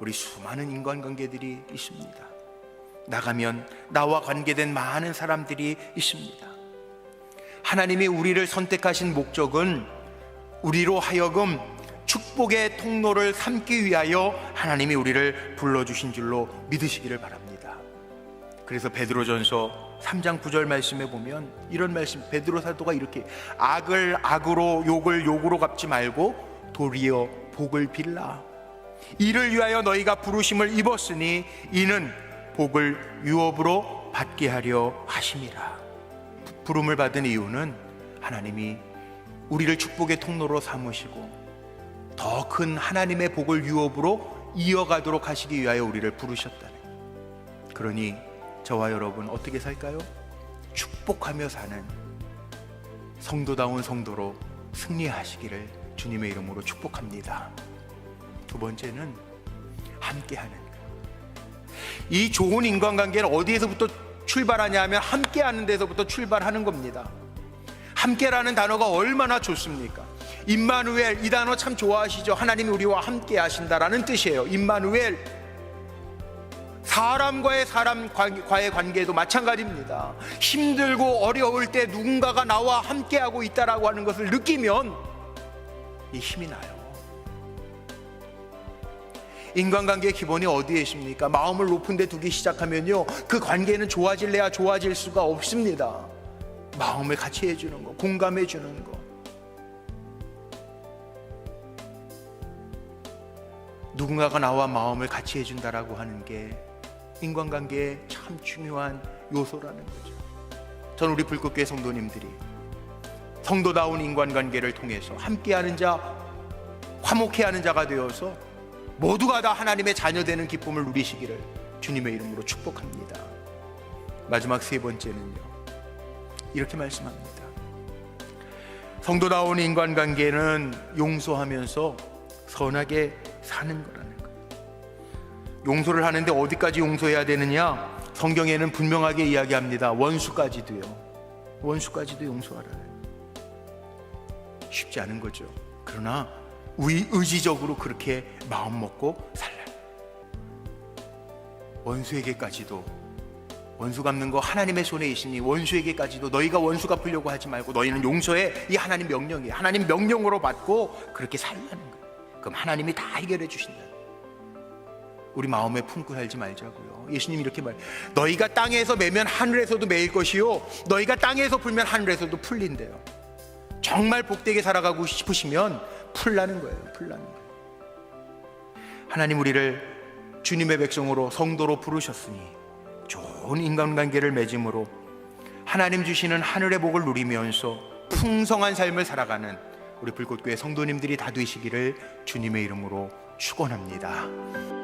우리 수많은 인간관계들이 있습니다. 나가면 나와 관계된 많은 사람들이 있습니다. 하나님이 우리를 선택하신 목적은 우리로 하여금 축복의 통로를 삼기 위하여 하나님이 우리를 불러주신 줄로 믿으시기를 바랍니다. 그래서 베드로전서 3장 9절 말씀에 보면 이런 말씀 베드로 사도가 이렇게 악을 악으로 욕을 욕으로 갚지 말고 도리어 복을 빌라 이를 위하여 너희가 부르심을 입었으니 이는 복을 유업으로 받게 하려 하심이라 부름을 받은 이유는 하나님이 우리를 축복의 통로로 삼으시고 더 큰 하나님의 복을 유업으로 이어가도록 하시기 위하여 우리를 부르셨다는 그러니 저와 여러분 어떻게 살까요? 축복하며 사는 성도다운 성도로 승리하시기를 주님의 이름으로 축복합니다. 두 번째는 함께하는 것. 이 좋은 인간관계는 어디에서부터 출발하냐 하면 함께하는 데서부터 출발하는 겁니다. 함께라는 단어가 얼마나 좋습니까? 임마누엘 이 단어 참 좋아하시죠? 하나님이 우리와 함께 하신다라는 뜻이에요. 임마누엘 사람과의 사람과의 관계도 마찬가지입니다. 힘들고 어려울 때 누군가가 나와 함께하고 있다라고 하는 것을 느끼면 이 힘이 나요. 인간관계의 기본이 어디에 있습니까? 마음을 높은 데 두기 시작하면요. 그 관계는 좋아질래야 좋아질 수가 없습니다. 마음을 같이 해주는 거, 공감해 주는 거. 누군가가 나와 마음을 같이 해준다라고 하는 게 인간관계의 참 중요한 요소라는 거죠. 저는 우리 불꽃교회 성도님들이 성도다운 인간관계를 통해서 함께하는 자, 화목해하는 자가 되어서 모두가 다 하나님의 자녀되는 기쁨을 누리시기를 주님의 이름으로 축복합니다. 마지막 세 번째는요. 이렇게 말씀합니다. 성도다운 인간관계는 용서하면서 선하게 사는 거라는 거예요. 용서를 하는데 어디까지 용서해야 되느냐? 성경에는 분명하게 이야기합니다. 원수까지도요. 원수까지도 용서하라는. 쉽지 않은 거죠. 그러나 의, 의지적으로 그렇게 마음 먹고 살라. 원수에게까지도 원수 갚는 거 하나님의 손에 있으니 원수에게까지도 너희가 원수 갚으려고 하지 말고 너희는 용서해 이 하나님 명령이에요. 하나님 명령으로 받고 그렇게 살라는 거예요. 그럼 하나님이 다 해결해 주신다. 우리 마음에 품고 살지 말자고요. 예수님 이렇게 말. 너희가 땅에서 매면 하늘에서도 매일 것이요. 너희가 땅에서 풀면 하늘에서도 풀린대요. 정말 복되게 살아가고 싶으시면 풀라는 거예요. 풀라는 거예요. 하나님 우리를 주님의 백성으로 성도로 부르셨으니 좋은 인간관계를 맺음으로 하나님 주시는 하늘의 복을 누리면서 풍성한 삶을 살아가는 우리 불꽃교회 성도님들이 다 되시기를 주님의 이름으로 축원합니다.